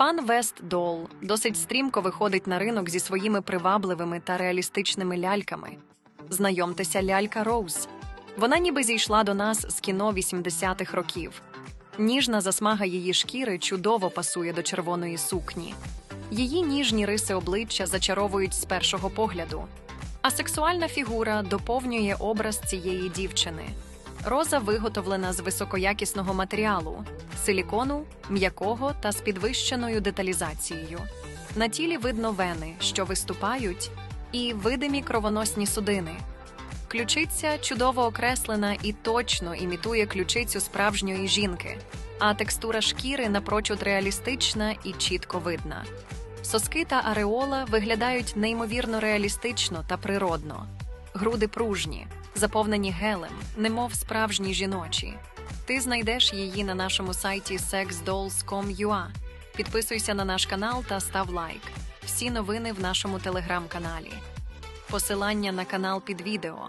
Фан Вест Дол досить стрімко виходить на ринок зі своїми привабливими та реалістичними ляльками. Знайомтеся, лялька Роуз. Вона ніби зійшла до нас з кіно 80-х років. Ніжна засмага її шкіри чудово пасує до червоної сукні. Її ніжні риси обличчя зачаровують з першого погляду. А сексуальна фігура доповнює образ цієї дівчини. Роза виготовлена з високоякісного матеріалу силікону, м'якого та з підвищеною деталізацією. На тілі видно вени, що виступають, і видимі кровоносні судини. Ключиця чудово окреслена і точно імітує ключицю справжньої жінки, а текстура шкіри напрочуд реалістична і чітко видна. Соски та ареола виглядають неймовірно реалістично та природно. Груди пружні, заповнені гелем, немов справжні жіночі. Ти знайдеш її на нашому сайті sexdolls.com.ua. Підписуйся на наш канал та став лайк. Всі новини в нашому телеграм-каналі. Посилання на канал під відео.